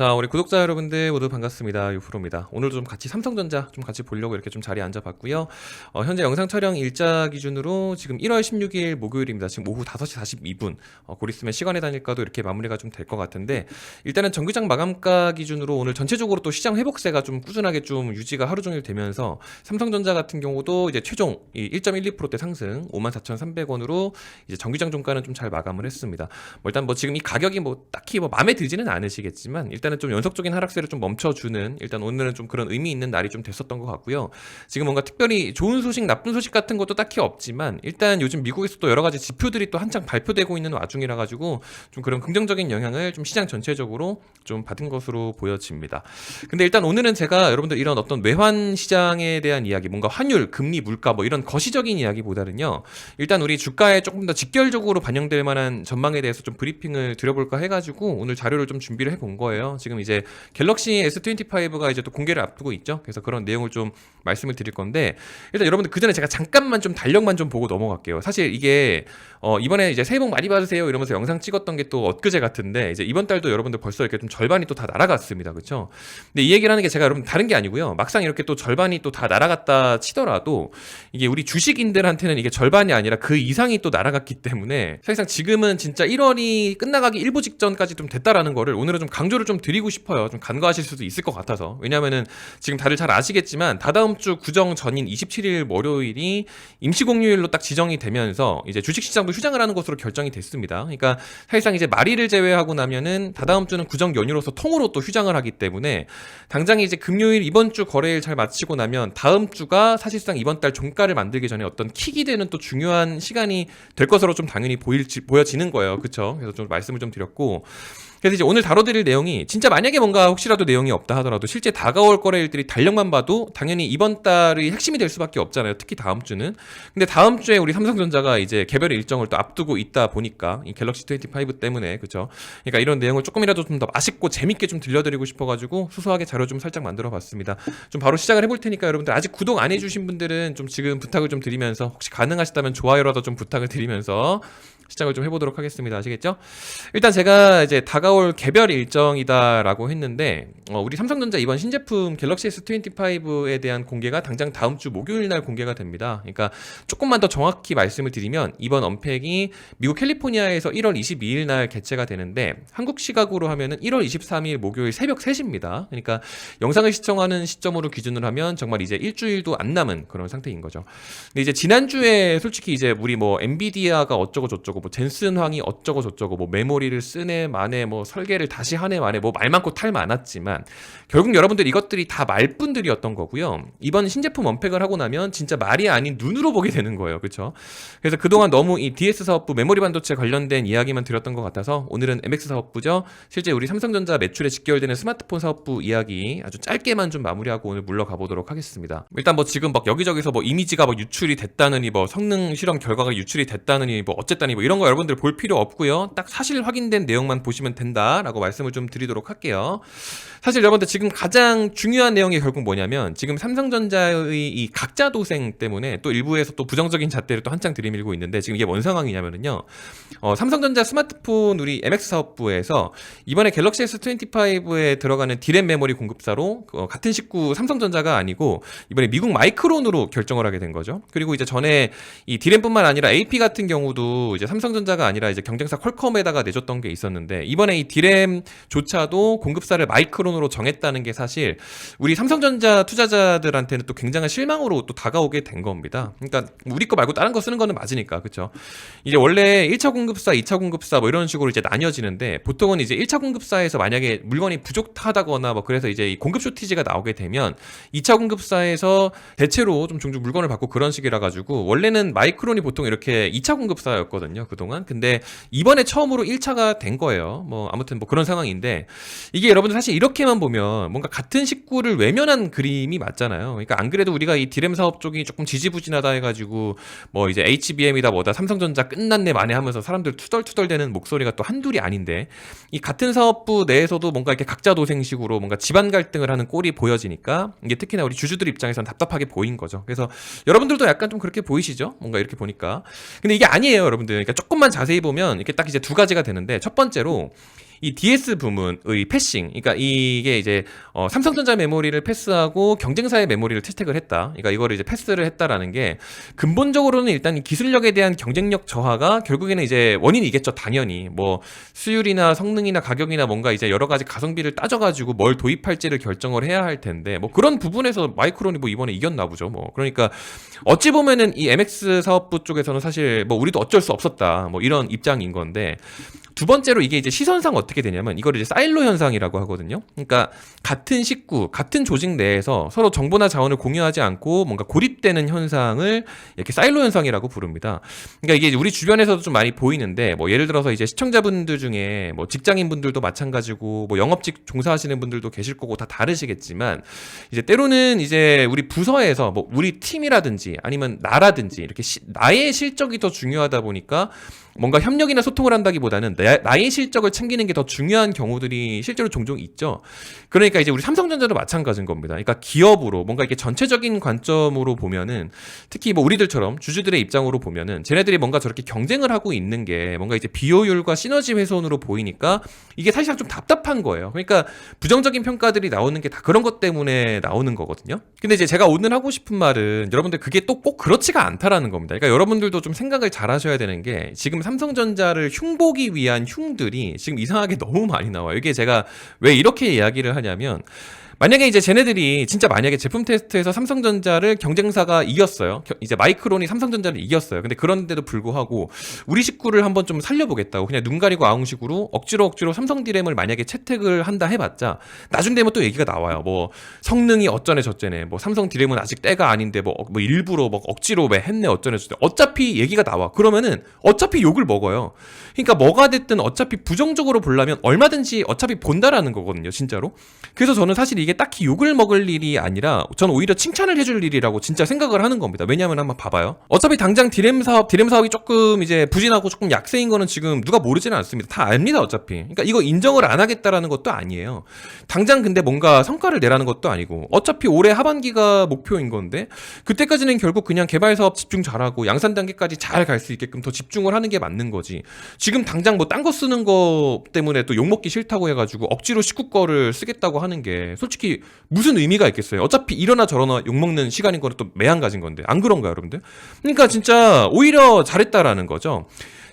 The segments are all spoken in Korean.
자, 우리 구독자 여러분들 모두 반갑습니다. 유프로입니다. 오늘도 좀 같이 삼성전자 좀 같이 보려고 이렇게 좀 자리에 앉아봤고요. 어, 현재 영상 촬영 일자 기준으로 지금 1월 16일 목요일입니다. 지금 오후 5시 42분. 어, 곧 있으면 시간에 다닐까도 이렇게 마무리가 좀 될 것 같은데 일단은 정규장 마감가 기준으로 오늘 전체적으로 또 시장 회복세가 좀 꾸준하게 좀 유지가 하루 종일 되면서 삼성전자 같은 경우도 이제 최종 이 1.12%대 상승 54,300원으로 이제 정규장 종가는 좀 잘 마감을 했습니다. 뭐 일단 뭐 지금 이 가격이 뭐 딱히 뭐 마음에 들지는 않으시겠지만 일단 은 좀 연속적인 하락세를 좀 멈춰주는 일단 오늘은 좀 그런 의미 있는 날이 좀 됐었던 것 같고요. 지금 뭔가 특별히 좋은 소식, 나쁜 소식 같은 것도 딱히 없지만 일단 요즘 미국에서 또 여러 가지 지표들이 또 한창 발표되고 있는 와중이라 가지고 좀 그런 긍정적인 영향을 좀 시장 전체적으로 좀 받은 것으로 보여집니다. 근데 일단 오늘은 제가 여러분들 이런 어떤 외환 시장에 대한 이야기, 뭔가 환율, 금리, 물가 뭐 이런 거시적인 이야기보다는요. 일단 우리 주가에 조금 더 직결적으로 반영될 만한 전망에 대해서 좀 브리핑을 드려볼까 해가지고 오늘 자료를 좀 준비를 해본 거예요. 지금 이제 갤럭시 S25가 이제 또 공개를 앞두고 있죠. 그래서 그런 내용을 좀 말씀을 드릴 건데 일단 여러분들 그 전에 제가 잠깐만 좀 달력만 좀 보고 넘어갈게요. 사실 이게 어 이번에 이제 새해 복 많이 받으세요 이러면서 영상 찍었던 게 또 엊그제 같은데 이제 이번 달도 여러분들 벌써 이렇게 좀 절반이 또 다 날아갔습니다. 그렇죠? 근데 이 얘기를 하는 게 제가 여러분 다른 게 아니고요. 막상 이렇게 또 절반이 또 다 날아갔다 치더라도 이게 우리 주식인들한테는 이게 절반이 아니라 그 이상이 또 날아갔기 때문에 사실상 지금은 진짜 1월이 끝나가기 일부 직전까지 좀 됐다라는 거를 오늘은 좀 강조를 좀 드리고 싶어요. 좀 간과하실 수도 있을 것 같아서. 왜냐면은 지금 다들 잘 아시겠지만 다다음 주 구정 전인 27일 월요일이 임시공휴일로 딱 지정이 되면서 이제 주식시장도 휴장을 하는 것으로 결정이 됐습니다. 그러니까 사실상 이제 말일을 제외하고 나면은 다다음 주는 구정 연휴로서 통으로 또 휴장을 하기 때문에 당장 이제 금요일 이번 주 거래일 잘 마치고 나면 다음 주가 사실상 이번 달 종가를 만들기 전에 어떤 킥이 되는 또 중요한 시간이 될 것으로 좀 당연히 보일지 보여지는 거예요. 그렇죠? 그래서 좀 말씀을 좀 드렸고 그래서 이제 오늘 다뤄드릴 내용이 진짜 만약에 뭔가 혹시라도 내용이 없다 하더라도 실제 다가올 거래일들이 달력만 봐도 당연히 이번 달이 핵심이 될 수밖에 없잖아요. 특히 다음 주는. 근데 다음 주에 우리 삼성전자가 이제 개별 일정을 또 앞두고 있다 보니까 이 갤럭시 25 때문에 그죠. 그러니까 이런 내용을 조금이라도 좀 더 맛있고 재밌게 좀 들려드리고 싶어가지고 수소하게 자료 좀 살짝 만들어봤습니다. 좀 바로 시작을 해볼 테니까 여러분들 아직 구독 안 해주신 분들은 좀 지금 부탁을 좀 드리면서 혹시 가능하시다면 좋아요라도 좀 부탁을 드리면서 시작을 좀 해보도록 하겠습니다. 아시겠죠? 일단 제가 이제 다가올 개별 일정이다라고 했는데 어, 우리 삼성전자 이번 신제품 갤럭시 S25에 대한 공개가 당장 다음 주 목요일 날 공개가 됩니다. 그러니까 조금만 더 정확히 말씀을 드리면 이번 언팩이 미국 캘리포니아에서 1월 22일 날 개최가 되는데 한국 시각으로 하면은 1월 23일 목요일 새벽 3시입니다. 그러니까 영상을 시청하는 시점으로 기준을 하면 정말 이제 일주일도 안 남은 그런 상태인 거죠. 근데 이제 지난주에 솔직히 이제 우리 뭐 엔비디아가 어쩌고 저쩌고 뭐 젠슨 황이 어쩌고 저쩌고 뭐 메모리를 쓰네 마네 뭐 설계를 다시 하네 마네 뭐말 많고 탈 많았지만 결국 여러분들 이것들이 다 말뿐들이었던 거고요. 이번 신제품 언팩을 하고 나면 진짜 말이 아닌 눈으로 보게 되는 거예요. 그렇죠? 그래서 그동안 너무 이 DS 사업부 메모리 반도체 관련된 이야기만 드렸던 것 같아서 오늘은 MX 사업부죠. 실제 우리 삼성전자 매출에 직결되는 스마트폰 사업부 이야기 아주 짧게만 좀 마무리하고 오늘 물러가 보도록 하겠습니다. 일단 뭐 지금 막 여기저기서 뭐 이미지가 뭐 유출이 됐다느니 뭐 성능 실험 결과가 유출이 됐다느니 뭐 어쨌다니 뭐 이런 거 여러분들 볼 필요 없고요. 딱 사실 확인된 내용만 보시면 된다라고 말씀을 좀 드리도록 할게요. 사실 여러분들 지금 가장 중요한 내용이 결국 뭐냐면 지금 삼성전자의 이 각자 도생 때문에 또 일부에서 또 부정적인 잣대를 또 한창 들이밀고 있는데 지금 이게 뭔 상황이냐면은요. 어, 삼성전자 스마트폰 우리 MX 사업부에서 이번에 갤럭시 S25에 들어가는 디램 메모리 공급사로 어, 같은 식구 삼성전자가 아니고 이번에 미국 마이크론으로 결정을 하게 된 거죠. 그리고 이제 전에 이 디램뿐만 아니라 AP 같은 경우도 이제 삼 성전자가 아니라 이제 경쟁사 퀄컴에다가 내줬던 게 있었는데 이번에 이 디램조차도 공급사를 마이크론으로 정했다는 게 사실 우리 삼성전자 투자자들한테는 또 굉장한 실망으로 또 다가오게 된 겁니다. 그러니까 우리 거 말고 다른 거 쓰는 거는 맞으니까 그렇죠. 이제 원래 1차 공급사, 2차 공급사 뭐 이런 식으로 이제 나뉘어지는데 보통은 이제 1차 공급사에서 만약에 물건이 부족하다거나 뭐 그래서 이제 이 공급 쇼티지가 나오게 되면 2차 공급사에서 대체로 좀 종종 물건을 받고 그런 식이라 가지고 원래는 마이크론이 보통 이렇게 2차 공급사였거든요 그동안 근데 이번에 처음으로 1차가 된 거예요 뭐 아무튼 뭐 그런 상황인데 이게 여러분들 사실 이렇게만 보면 뭔가 같은 식구를 외면한 그림이 맞잖아요 그러니까 안 그래도 우리가 이 디램 사업 쪽이 조금 지지부진하다 해가지고 뭐 이제 HBM이다 뭐다 삼성전자 끝났네 만에 하면서 사람들 투덜투덜대는 목소리가 또 한둘이 아닌데 이 같은 사업부 내에서도 뭔가 이렇게 각자 도생식으로 뭔가 집안 갈등을 하는 꼴이 보여지니까 이게 특히나 우리 주주들 입장에선 답답하게 보인 거죠. 그래서 여러분들도 약간 좀 그렇게 보이시죠? 뭔가 이렇게 보니까. 근데 이게 아니에요, 여러분들. 그러니까 조금만 자세히 보면 이렇게 딱 이제 두 가지가 되는데 첫 번째로 이 DS 부문의 패싱, 그러니까 이게 이제 어, 삼성전자 메모리를 패스하고 경쟁사의 메모리를 채택을 했다. 그러니까 이거를 이제 패스를 했다라는 게 근본적으로는 일단 이 기술력에 대한 경쟁력 저하가 결국에는 이제 원인이겠죠. 당연히 뭐 수율이나 성능이나 가격이나 뭔가 이제 여러 가지 가성비를 따져가지고 뭘 도입할지를 결정을 해야 할 텐데 뭐 그런 부분에서 마이크론이 뭐 이번에 이겼나 보죠. 뭐 그러니까 어찌 보면은 이 MX 사업부 쪽에서는 사실 뭐 우리도 어쩔 수 없었다. 뭐 이런 입장인 건데 두 번째로 이게 이제 시선상 어떻게 되냐면 이걸 이제 사일로 현상이라고 하거든요. 그러니까 같은 식구, 같은 조직 내에서 서로 정보나 자원을 공유하지 않고 뭔가 고립되는 현상을 이렇게 사일로 현상이라고 부릅니다. 그러니까 이게 우리 주변에서도 좀 많이 보이는데 뭐 예를 들어서 이제 시청자분들 중에 뭐 직장인분들도 마찬가지고 뭐 영업직 종사하시는 분들도 계실 거고 다 다르시겠지만 이제 때로는 이제 우리 부서에서 뭐 우리 팀이라든지 아니면 나라든지 이렇게 시- 나의 실적이 더 중요하다 보니까 뭔가 협력이나 소통을 한다기보다는 나, 나의 실적을 챙기는 게 더 중요한 경우들이 실제로 종종 있죠. 그러니까 이제 우리 삼성전자도 마찬가지인 겁니다. 그러니까 기업으로 뭔가 이렇게 전체적인 관점으로 보면은 특히 뭐 우리들처럼 주주들의 입장으로 보면은 쟤네들이 뭔가 저렇게 경쟁을 하고 있는 게 뭔가 이제 비효율과 시너지 훼손으로 보이니까 이게 사실상 좀 답답한 거예요. 그러니까 부정적인 평가들이 나오는 게 다 그런 것 때문에 나오는 거거든요. 근데 이제 제가 오늘 하고 싶은 말은 여러분들 그게 또 꼭 그렇지가 않다라는 겁니다. 그러니까 여러분들도 좀 생각을 잘 하셔야 되는 게 지금 삼성전자를 흉보기 위한 흉들이 지금 이상하게 너무 많이 나와요. 이게 제가 왜 이렇게 이야기를 하냐면 만약에 이제 쟤네들이 진짜 만약에 제품 테스트에서 삼성전자를 경쟁사가 이겼어요. 겨- 이제 마이크론이 삼성전자를 이겼어요. 근데 그런데도 불구하고 우리 식구를 한번 좀 살려보겠다고 그냥 눈 가리고 아웅식으로 억지로 억지로 삼성 디램을 만약에 채택을 한다 해봤자 나중 되면 또 얘기가 나와요. 뭐 성능이 어쩌네 저쩌네. 뭐 삼성 디램은 아직 때가 아닌데 뭐, 뭐 일부러 뭐 억지로 왜 했네 어쩌네 저쩌네. 어차피 얘기가 나와. 그러면은 어차피 욕을 먹어요. 그러니까 뭐가 됐든 어차피 부정적으로 보려면 얼마든지 어차피 본다라는 거거든요. 진짜로. 그래서 저는 사실 이게 딱히 욕을 먹을 일이 아니라 저는 오히려 칭찬을 해줄 일이라고 진짜 생각을 하는 겁니다. 왜냐하면 한번 봐봐요. 어차피 당장 디램 사업, 디램 사업이 조금 이제 부진하고 조금 약세인 거는 지금 누가 모르지는 않습니다. 다 압니다. 어차피. 그러니까 이거 인정을 안 하겠다라는 것도 아니에요. 당장 근데 뭔가 성과를 내라는 것도 아니고 어차피 올해 하반기가 목표인 건데 그때까지는 결국 그냥 개발 사업 집중 잘하고 양산 단계까지 잘 갈 수 있게끔 더 집중을 하는 게 맞는 거지. 지금 당장 뭐 딴 거 쓰는 거 때문에 또 욕 먹기 싫다고 해가지고 억지로 식구 거를 쓰겠다고 하는 게 솔직히 무슨 의미가 있겠어요. 어차피 이러나 저러나 욕먹는 시간인 거는 또 매한 가진 건데 안 그런가요, 여러분들? 그러니까 진짜 오히려 잘했다라는 거죠.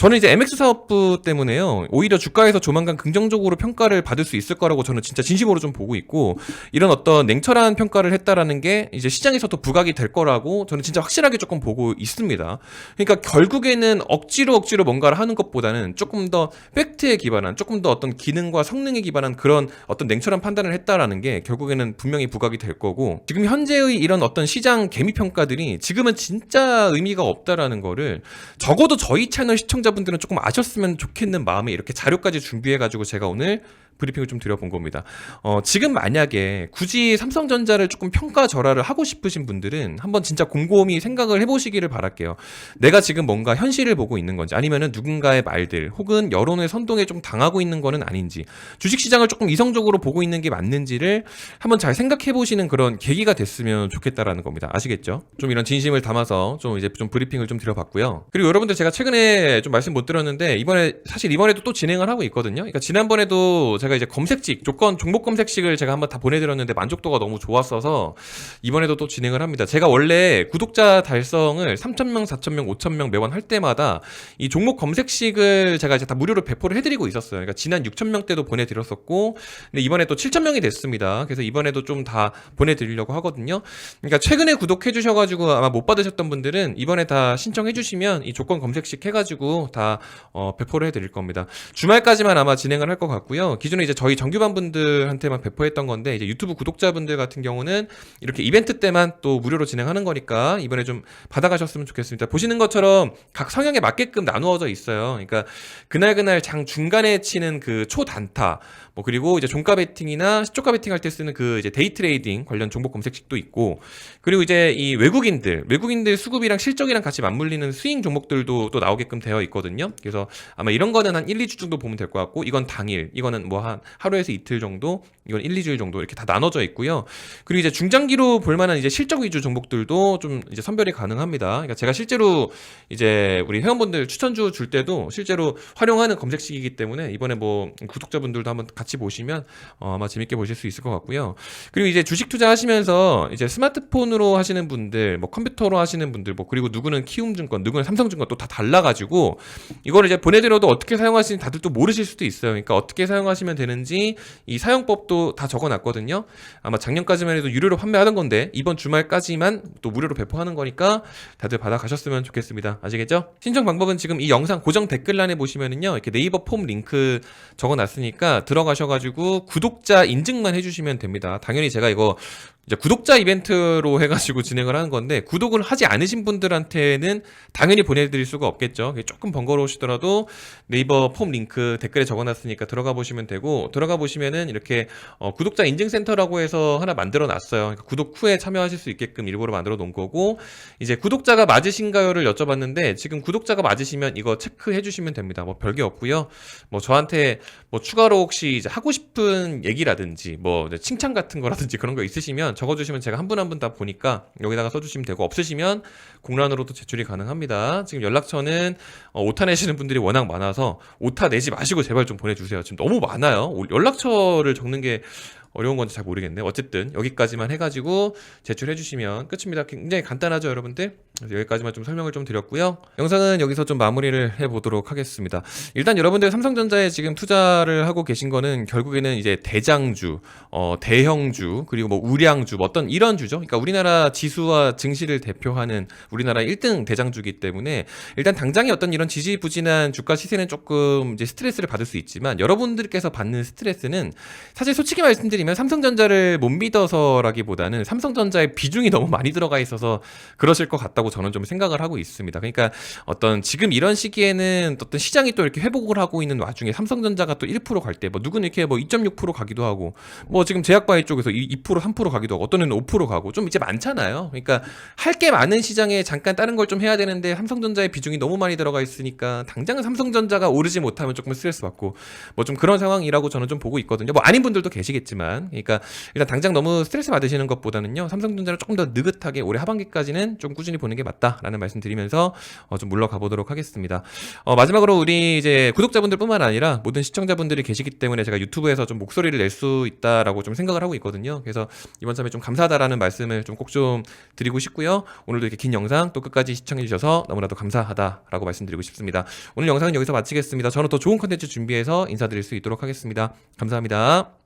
저는 이제 MX 사업부 때문에요. 오히려 주가에서 조만간 긍정적으로 평가를 받을 수 있을 거라고 저는 진짜 진심으로 좀 보고 있고 이런 어떤 냉철한 평가를 했다라는 게 이제 시장에서도 부각이 될 거라고 저는 진짜 확실하게 조금 보고 있습니다. 그러니까 결국에는 억지로 억지로 뭔가를 하는 것보다는 조금 더 팩트에 기반한 조금 더 어떤 기능과 성능에 기반한 그런 어떤 냉철한 판단을 했다라는 게 결국에는 분명히 부각이 될 거고 지금 현재의 이런 어떤 시장 개미 평가들이 지금은 진짜 의미가 없다라는 거를 적어도 저희 채널 시청자 분들은 조금 아셨으면 좋겠는 마음에 이렇게 자료까지 준비해가지고 제가 오늘 브리핑을 좀 드려본 겁니다. 어, 지금 만약에 굳이 삼성전자를 조금 평가 절하를 하고 싶으신 분들은 한번 진짜 곰곰이 생각을 해보시기를 바랄게요. 내가 지금 뭔가 현실을 보고 있는 건지 아니면은 누군가의 말들 혹은 여론의 선동에 좀 당하고 있는 거는 아닌지 주식시장을 조금 이성적으로 보고 있는 게 맞는지를 한번 잘 생각해 보시는 그런 계기가 됐으면 좋겠다라는 겁니다. 아시겠죠? 좀 이런 진심을 담아서 좀 이제 좀 브리핑을 좀 드려봤고요. 그리고 여러분들 제가 최근에 좀 말씀 못 드렸는데 이번에 사실 이번에도 또 진행을 하고 있거든요. 그러니까 지난번에도 제가 이제 검색직 조건 종목 검색식을 제가 한번 다 보내드렸는데 만족도가 너무 좋았어서 이번에도 또 진행을 합니다. 제가 원래 구독자 달성을 3,000명, 4,000명, 5,000명 매번 할 때마다 이 종목 검색식을 제가 이제 다 무료로 배포를 해드리고 있었어요. 그러니까 지난 6,000명 때도 보내드렸었고, 근데 이번에 또 7,000명이 됐습니다. 그래서 이번에도 좀 다 보내드리려고 하거든요. 그러니까 최근에 구독해주셔가지고 아마 못 받으셨던 분들은 이번에 다 신청해주시면 이 조건 검색식 해가지고 다 어, 배포를 해드릴 겁니다. 주말까지만 아마 진행을 할 것 같고요. 기존에 이제 저희 정규반 분들한테만 배포했던 건데 이제 유튜브 구독자분들 같은 경우는 이렇게 이벤트 때만 또 무료로 진행하는 거니까 이번에 좀 받아가셨으면 좋겠습니다. 보시는 것처럼 각 성향에 맞게끔 나누어져 있어요. 그러니까 그날 그날 장 중간에 치는 그 초단타 뭐 그리고 이제 종가 베팅이나 시초가 베팅 할 때 쓰는 그 이제 데이 트레이딩 관련 종목 검색식도 있고 그리고 이제 이 외국인들 외국인들 수급이랑 실적이랑 같이 맞물리는 스윙 종목들도 또 나오게끔 되어 있거든요. 그래서 아마 이런 거는 한 1, 2주 정도 보면 될 것 같고 이건 당일 이거는 뭐한 하루에서 이틀 정도, 이건 1, 2주일 정도 이렇게 다 나눠져 있고요. 그리고 이제 중장기로 볼 만한 이제 실적 위주 종목들도 좀 이제 선별이 가능합니다. 그러니까 제가 실제로 이제 우리 회원분들 추천주 줄 때도 실제로 활용하는 검색식이기 때문에 이번에 뭐 구독자분들도 한번 같이 보시면 어, 아마 재밌게 보실 수 있을 것 같고요. 그리고 이제 주식 투자하시면서 이제 스마트폰으로 하시는 분들, 뭐 컴퓨터로 하시는 분들, 뭐 그리고 누구는 키움증권, 누구는 삼성증권 또 다 달라가지고 이거를 이제 보내드려도 어떻게 사용하시는지 다들 또 모르실 수도 있어요. 그러니까 어떻게 사용하시면 되는지 이 사용법도 다 적어놨거든요. 아마 작년까지만 해도 유료로 판매하던 건데 이번 주말까지만 또 무료로 배포하는 거니까 다들 받아가셨으면 좋겠습니다. 아시겠죠? 신청 방법은 지금 이 영상 고정 댓글란에 보시면은요 이렇게 네이버 폼 링크 적어놨으니까 들어가셔가지고 구독자 인증만 해주시면 됩니다. 당연히 제가 이거 이제 구독자 이벤트로 해가지고 진행을 하는 건데 구독을 하지 않으신 분들한테는 당연히 보내드릴 수가 없겠죠. 조금 번거로우시더라도 네이버 폼 링크 댓글에 적어놨으니까 들어가 보시면 되고 들어가 보시면은 이렇게 어, 구독자 인증센터라고 해서 하나 만들어 놨어요. 그러니까 구독 후에 참여하실 수 있게끔 일부러 만들어 놓은 거고 이제 구독자가 맞으신가요를 여쭤봤는데 지금 구독자가 맞으시면 이거 체크해 주시면 됩니다. 뭐 별게 없고요. 뭐 저한테 뭐 추가로 혹시 이제 하고 싶은 얘기라든지 뭐 칭찬 같은 거라든지 그런 거 있으시면 적어주시면 제가 한 분 한 분 다 보니까 여기다가 써주시면 되고 없으시면 공란으로도 제출이 가능합니다. 지금 연락처는 어, 오타 내시는 분들이 워낙 많아서 오타 내지 마시고 제발 좀 보내주세요. 지금 너무 많아요. 오- 연락처를 적는 게 어려운 건지 잘 모르겠네요. 어쨌든 여기까지만 해가지고 제출해 주시면 끝입니다. 굉장히 간단하죠, 여러분들? 여기까지만 좀 설명을 좀 드렸고요. 영상은 여기서 좀 마무리를 해보도록 하겠습니다. 일단 여러분들 삼성전자에 지금 투자를 하고 계신 거는 결국에는 이제 대장주, 어, 대형주, 그리고 뭐 우량주, 뭐 어떤 이런 주죠. 그러니까 우리나라 지수와 증시를 대표하는 우리나라 1등 대장주기 때문에 일단 당장의 어떤 이런 지지부진한 주가 시세는 조금 이제 스트레스를 받을 수 있지만 여러분들께서 받는 스트레스는 사실 솔직히 말씀드리 면 삼성전자를 못 믿어서라기보다는 삼성전자의 비중이 너무 많이 들어가 있어서 그러실 것 같다고 저는 좀 생각을 하고 있습니다. 그러니까 어떤 지금 이런 시기에는 어떤 시장이 또 이렇게 회복을 하고 있는 와중에 삼성전자가 또 1%갈 때 뭐 누구는 이렇게 뭐 2.6% 가기도 하고 뭐 지금 제약바이 쪽에서 2% 3% 가기도 하고 어떤 애는 5% 가고 좀 이제 많잖아요. 그러니까 할 게 많은 시장에 잠깐 다른 걸 좀 해야 되는데 삼성전자의 비중이 너무 많이 들어가 있으니까 당장은 삼성전자가 오르지 못하면 조금 스트레스 받고 뭐 좀 그런 상황이라고 저는 좀 보고 있거든요. 뭐 아닌 분들도 계시겠지만 그러니까 일단 당장 너무 스트레스 받으시는 것보다는요. 삼성전자를 조금 더 느긋하게 올해 하반기까지는 좀 꾸준히 보는 게 맞다라는 말씀 드리면서 어, 좀 물러가 보도록 하겠습니다. 어, 마지막으로 우리 이제 구독자분들뿐만 아니라 모든 시청자분들이 계시기 때문에 제가 유튜브에서 좀 목소리를 낼 수 있다라고 좀 생각을 하고 있거든요. 그래서 이번 참에 좀 감사하다라는 말씀을 좀 꼭좀 드리고 싶고요. 오늘도 이렇게 긴 영상 또 끝까지 시청해 주셔서 너무나도 감사하다라고 말씀드리고 싶습니다. 오늘 영상은 여기서 마치겠습니다. 저는 더 좋은 컨텐츠 준비해서 인사드릴 수 있도록 하겠습니다. 감사합니다.